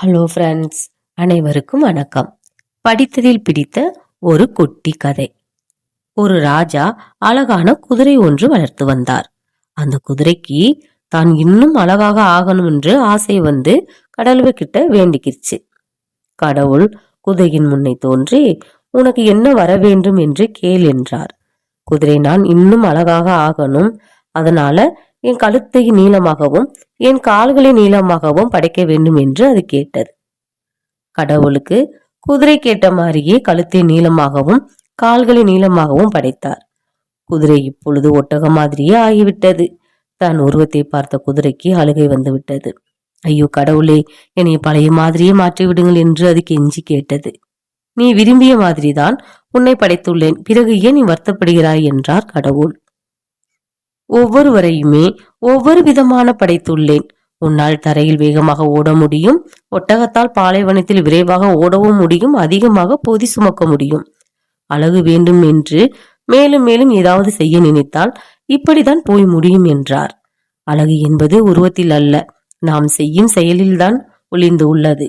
Hello friends அனைவருக்கும் வணக்கம். படித்ததில் பிடித்த ஒரு குட்டி கதை. ஒரு ராஜா அழகான குதிரை ஒன்று வளர்த்து வந்தார். அந்த குதிரைக்கு தான் இன்னும் அழகாக ஆகணும் என்று ஆசை வந்து கடவுள்கிட்ட வேண்டிக்கிருச்சு கடவுள் குதிரையின் முன்னே தோன்றி உனக்கு என்ன வர வேண்டும் என்று கேள் என்றார். குதிரை நான் இன்னும் அழகாக ஆகணும் அதனால என் கழுத்தை நீளமாகவும் என் கால்களை நீளமாகவும் படைக்க வேண்டும் என்று அது கேட்டது. கடவுளுக்கு குதிரை கேட்ட மாதிரியே கழுத்தை நீளமாகவும் கால்களை நீளமாகவும் படைத்தார். குதிரை இப்பொழுது ஒட்டகம் மாதிரியே ஆகிவிட்டது. தன் உருவத்தை பார்த்த குதிரைக்கு அழுகை வந்துவிட்டது. ஐயோ கடவுளே என்னை பழைய மாதிரியே மாற்றி விடுங்கள் என்று அது கெஞ்சி கேட்டது. நீ விரும்பிய மாதிரிதான் உன்னை படைத்துள்ளேன். பிறகு ஏன் நீ வருத்தப்படுகிறாய் என்றார் கடவுள். ஒவ்வொருவரையுமே ஒவ்வொரு விதமான படைத்துள்ளேன். உன்னால் தரையில் வேகமாக ஓட முடியும். ஒட்டகத்தால் பாலைவனத்தில் விரைவாக ஓடவும் முடியும். அதிகமாக பொதி சுமக்க முடியும். அழகு வேண்டும் என்று மேலும் மேலும் ஏதாவது செய்ய நினைத்தால் இப்படித்தான் போய் முடியும் என்றார். அழகு என்பது உருவத்தில் அல்ல. நாம் செய்யும் செயலில்தான் ஒளிந்து உள்ளது.